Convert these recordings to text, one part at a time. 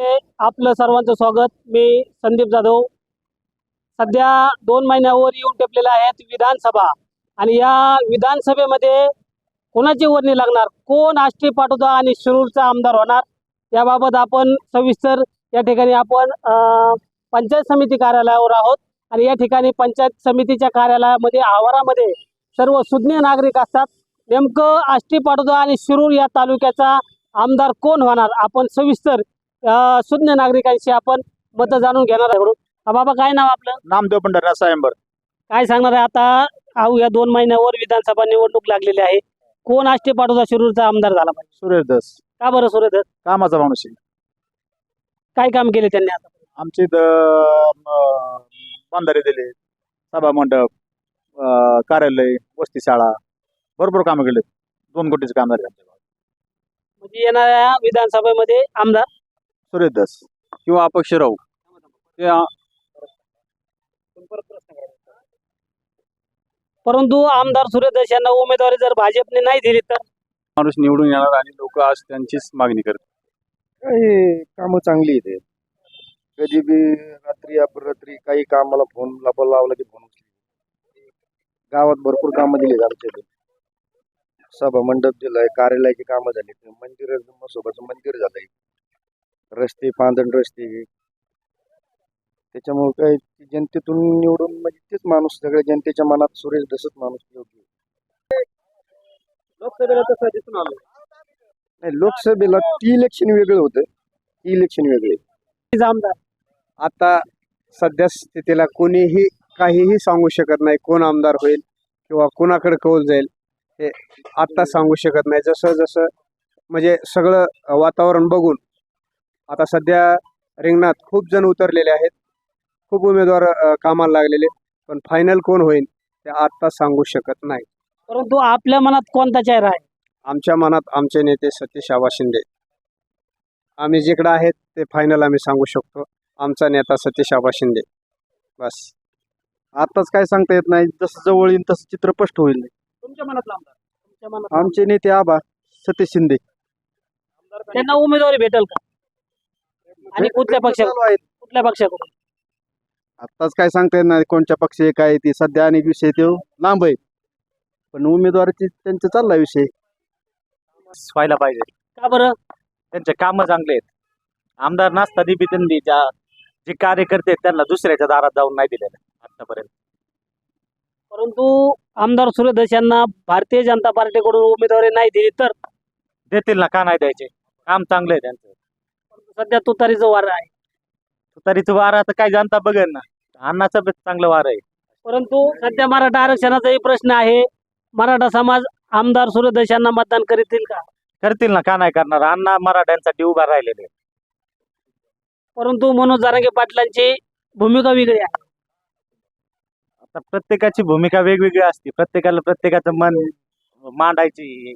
मध्ये आपलं सर्वांचं स्वागत. मी संदीप जाधव. सध्या दोन महिन्यावर येऊन टेपलेल्या आहेत विधानसभा. आणि या विधानसभेमध्ये कोणाची वर्णी लागणार? कोण आष्टी पाटोदा आणि शिरूरचा आमदार होणार? याबाबत आपण सविस्तर या ठिकाणी आपण अं, पंचायत समिती कार्यालयावर आहोत. आणि या ठिकाणी पंचायत समितीच्या कार्यालयामध्ये आवारामध्ये सर्व सुज्ञ नागरिक असतात. नेमकं आष्टी पाटोदा आणि शिरूर या तालुक्याचा आमदार कोण होणार? आपण सविस्तर सुज्ञ नागरिकांशी आपण मतं जाणून घेणार आहे हा बाबा काय नाव आपलं? नामदेव पंढरनाथ सायंबर काय सांगणार आहे आता? आऊ या दोन महिन्यावर विधानसभा निवडणूक लागलेली आहे. कोण आष्टी पाटोदा शिरूरचा आमदार झाला पाहिजे? सुरेश दस का बरं सुरेश कामाचा माणूस आहे. काय काम केले त्यांनी आता? आमचे बांधारे दिले. सभा मंडप अं, कार्यालय वस्ती शाळा भरपूर कामं केले दोन कोटीचे काम झाले आमच्या गावात. म्हणजे येणाऱ्या विधानसभेमध्ये आमदार? सुरेश दस किंवा अपक्ष राहू ते आ- परंतु आमदार सुरेश दस यांना उमेदवारी जर भाजपने नाही दिली तर? माणूस निवडून येणार आणि लोक आज त्यांचीच मागणी करतात. काही कामं चांगली आहेत. कधी बी रात्री अपरात्री काही कामाला फोन लावला की फोन गावात भरपूर कामं दिली आमच्या इथे. सभा मंडप दिलाय कार्यालयाची कामं झाली. मंदिर सोबतचं मंदिर झालंय. रस्ते पांधण रस्ते त्याच्यामुळे काय जनतेतून निवडून म्हणजे तेच माणूस सगळ्या जनतेच्या मनात सुरेश दसत माणूस योग्य. लोकसभेला तसं दिसून आलं? नाही लोकसभेला ती इलेक्शन वेगळं होतं. ती इलेक्शन वेगळे. आमदार. आता सध्या स्थितीला कोणीही काहीही सांगू शकत नाही कोण आमदार होईल किंवा कोणाकडे कौल जाईल हे आत्ता सांगू शकत नाही. जसं जसं म्हणजे सगळं वातावरण बघून आता सध्या रिंगणात खूप जण उतरलेले आहेत. खूप उमेदवार कामाला लागलेले पण फायनल कोण होईल ते आत्ता सांगू शकत नाही. परंतु आपल्या मनात कोणता चेहरा आहे? आमच्या मनात आमचे नेते सतीश आबा शिंदे. आम्ही जिकडे आहेत ते फायनल आम्ही सांगू शकतो. आमचा नेता सतीश आबा शिंदे. बस. आताच काय सांगता येत नाही. जसं जवळ येईल तसं चित्र स्पष्ट होईल. तुमच्या मनातला आमदार? तुमच्या मनात आमचे नेते आबा सतीश शिंदे. त्यांना उमेदवारी भेटेल का? आणि कुठल्या पक्षा चालू आहेत कुठल्या पक्षाकडून? आताच काय सांगता येत नाही कोणत्या पक्ष आहे काय ते सध्या अनेक विषय ते लांब आहे पण उमेदवाराची त्यांचा चालला विषय. व्हायला पाहिजे. का बरं? त्यांचे कामं चांगले आहेत. आमदार नसताना बी त्यांनी ज्या जे कार्यकर्ते आहेत त्यांना दुसऱ्याच्या दारात जाऊन नाही दिलेलं आतापर्यंत. परंतु आमदार सूर्यदस यांना भारतीय जनता पार्टीकडून उमेदवारी नाही दिली तर? देतील ना का नाही द्यायचे? काम चांगलं आहे त्यांचं. सध्या तुतारीचं वार आहे. तुतारीचं वार तर काय जनता बघेल ना. अण्णाचं बी चांगलं वार आहे. परंतु सध्या मराठा आरक्षणाचाही प्रश्न आहे. मराठा समाज आमदार सूर्यदस यांना मतदान करतील का? करतील ना का नाही करणार? अण्णा मराठ्यांसाठी उभा राहिलेले परंतु मनोज जारांगे पाटलांची भूमिका वेगळी आहे. आता प्रत्येकाची भूमिका वेगवेगळी असते. प्रत्येकाला प्रत्येकाचं मन मांडायची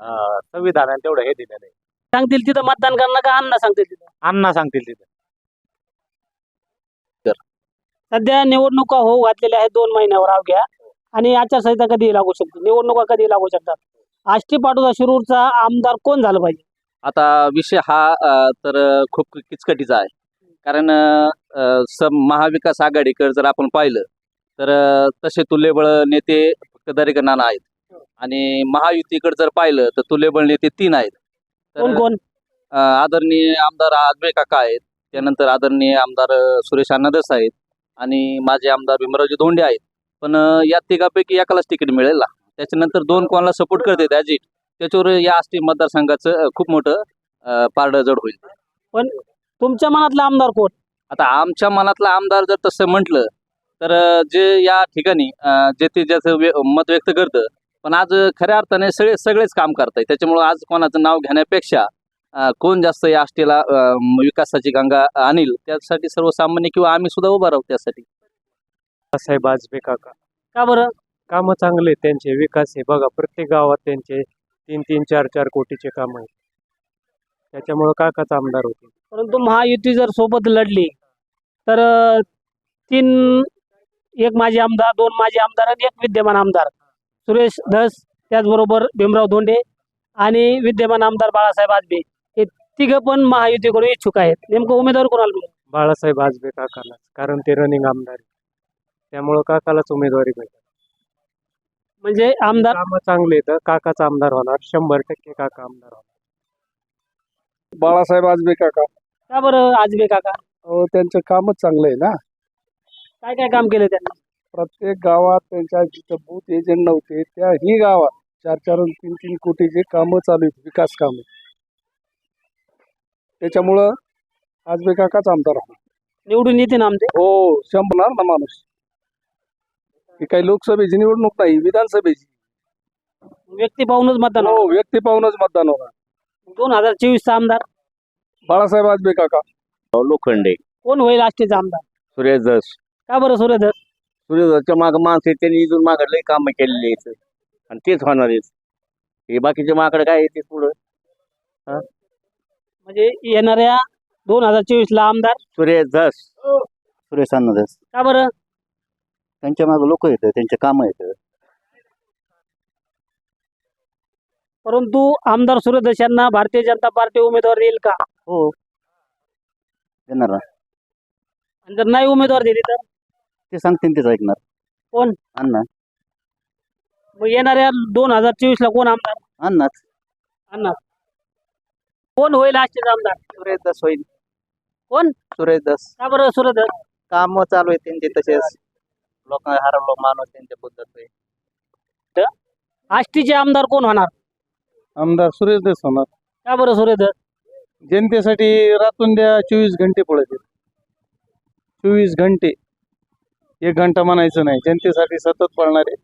अं, संविधानाने तेवढं हे दिलेलं आहे. सांगतील तिथं मतदान करणार का अण्णा सांगतील तिथं? अण्णा सांगतील तिथं. सध्या निवडणुका होऊ घातलेल्या आहेत दोन महिन्यावर अवघ्या आणि आचारसंहिता कधी लागू शकते निवडणुका कधी लागू शकतात? आष्टी पाटोदा शिरूरचा आमदार कोण झालं पाहिजे? आता विषय हा अ, तर खूप किचकटीचा आहे. कारण अ, स महाविकास आघाडीकडे जर आपण पाहिलं तर अ, तसे तुल्यबळ नेते फक्त दरेक नाना आहेत. आणि महायुतीकडे जर पाहिलं तर तुल्यबळ नेते तीन आहेत. कोण कोण? अ, आदरणीय आमदार आजबे काका आहेत. त्यानंतर आदरणीय आमदार अ, सुरेश अण्णादस आहेत आणि माझे आमदार भीमरावजी धोंडे आहेत. पण अ, या तिघापैकी एकालाच तिकीट मिळेल ना त्याच्यानंतर दोन कोणाला सपोर्ट करते अजित त्याच्यावर या आष्टी मतदारसंघाचं अ, खूप मोठं अ, पारडं जड होईल तुमच्या मनातला आमदार कोण? आता आमच्या मनातला आमदार जर तसं म्हटलं तर अ, जे या ठिकाणी अ, जे ते ज्याचं मत व्यक्त करतं पण आज खऱ्या अर्थाने सगळे सगळेच काम करताय त्याच्यामुळं आज कोणाचं नाव घेण्यापेक्षा कोण जास्त या आष्टीला विकासाची गंगा आणील त्यासाठी सर्वसामान्य किंवा आम्ही सुद्धा उभा राहू त्यासाठी. साहेब आजबे काका. का बरं? कामं चांगले त्यांचे विकास आहे. बघा प्रत्येक गावात त्यांचे तीन तीन चार चार कोटीचे काम आहेत. त्याच्यामुळं काकाच आमदार होते. परंतु महायुती जर सोबत लढली तर तीन एक माजी आमदार दोन माजी आमदार आणि एक विद्यमान आमदार. सुरेश धस त्याचबरोबर भीमराव धोंडे आणि विद्यमान आमदार बाळासाहेब आजबे. हे तिघं पण महायुतीकडून इच्छुक आहेत. नेमकं उमेदवार कोणाला मिळेल? बाळासाहेब आजबे काकाला कारण ते रनिंग आमदार आहे त्यामुळं काकालाच उमेदवारी भेटेल म्हणजे आमदार कामं चांगले तर काकाच आमदार होणार. शंभर टक्के काका आमदार होणार. बाळासाहेब आजबे काका. का बरं आजबे काका? अहो, त्यांचं कामच चांगलं आहे ना. काय काय काम केलं त्यांनी? प्रत्येक गावात त्यांच्या जिथं बूथ एजंट नव्हते त्याही गावात चार चार तीन तीन कोटीचे कामं चालू आहेत विकास कामं. त्याच्यामुळं आजबे काकाच आमदार होणार. निवडून येते ना आमचे? हो शंभर ना माणूस. ही काही लोकसभेची निवडणूक नाही विधानसभेची. व्यक्ती पाहूनच मतदान हो व्यक्ती पाहूनच मतदान होणार. दोन हजार चोवीसचा आमदार? बाळासाहेब आजबे काका. लोखंडे. कोण होईल आष्टीचा आमदार? सुरेश दस का बरं सूर्यधर सूर्यदसच्या माग माणसं आहेत, त्यांनी इथून मागं लई कामं केलेली आहेत. आणि तेच होणार आहेत. हे बाकीचे माकडे काय येते पुढं? म्हणजे येणाऱ्या दोन हजार चोवीस ला आमदार? सुरेश दस सुरेश अन्नदास का बरं? त्यांच्या मागे लोक येतं त्यांचे काम येतं परंतु आमदार सूर्यधस यांना भारतीय जनता पार्टी उमेदवार देईल का? हो. देणार ना. आणि जर नाही उमेदवार दिली तर? ते सांगतील तेच ऐकणार. कोण? अण्णा. मग येणाऱ्या दोन हजार चोवीस ला कोण आमदार? अण्णाच. अण्णा. कोण होईल आष्टीचा आमदार? सुरेश दस होईल. कोण? सुरेश दस का बरं सूर्यधर काम चालू आहे त्यांचे तसेच. लोक हरवलो माणूस त्यांच्या पद्धत. आष्टीचे आमदार कोण होणार? आमदार सुरेश देश होणार. का बरं सूर्यधर जनतेसाठी रातून द्या चोवीस घंटे पळत चोवीस घंटे. एक घंटा म्हणायचं नाही. जनतेसाठी सतत पळणारे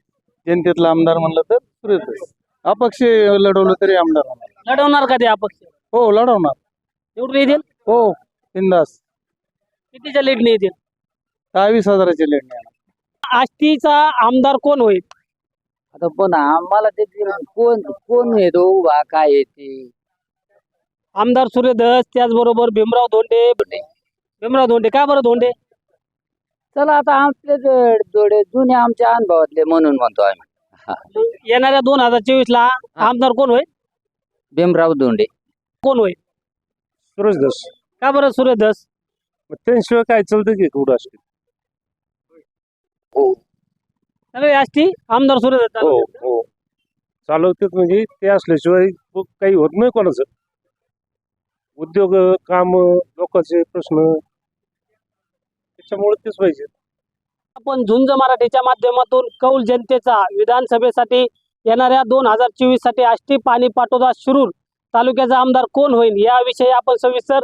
जनतेतला आमदार म्हणलं तर सुरेश अपक्ष लढवलं तरी आमदार होणार. लढवणार का ते अपक्ष? हो लढवणार. निवडून येतील? हो बिंदास. कितीच्या लीडने येतील? दहावीस हजाराचे लेणे आष्टीचा आमदार कोण होईल? आता पण आम्हाला ते कोण कोण येतो उभा काय येते आमदार सूर्यधस त्याचबरोबर भीमराव धोंडे. भीमराव धोंडे का बरं धोंडे? चला आता आपले जे- जोडे जुने आमच्या अनुभवातले म्हणून म्हणतो आम्ही. येणाऱ्या दोन हजार चोवीस ला आमदार कोण होईल? भीमराव दोंडे कोण होईल? सुरेश दस का बरं सूर्यधस त्यांशिवाय काय चालतं की थोडं असते? सगळे आष्टी आमदार सूर्यधस हो हो. चालवतात म्हणजे ते असल्याशिवाय काही होत नाही कोणाचं. उद्योग काम लोकांचे प्रश्न त्याच्यामुळे तेच पाहिजे. आपण झुंज मराठीच्या माध्यमातून कौल जनतेचा विधानसभेसाठी येणाऱ्या दोन हजार चोवीससाठी आष्टी पाणी पाटोदा शिरूर तालुक्याचा आमदार कोण होईल याविषयी आपण सविस्तर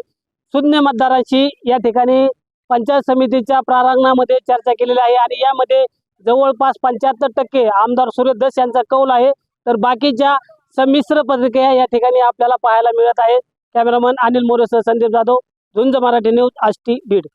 शून्य मतदारांशी या ठिकाणी पंचायत समितीच्या प्रारंभामध्ये चर्चा केलेली आहे आणि यामध्ये जवळपास पंच्याहत्तर टक्के आमदार सुरेश दस यांचा कौल आहे. तर बाकीच्या संमिश्र प्रतिक्रिया या ठिकाणी आपल्याला पाहायला मिळत आहे. कॅमेरामन अनिल मोरेसह संदीप जाधव झुंज मराठी न्यूज आष्टी बीड.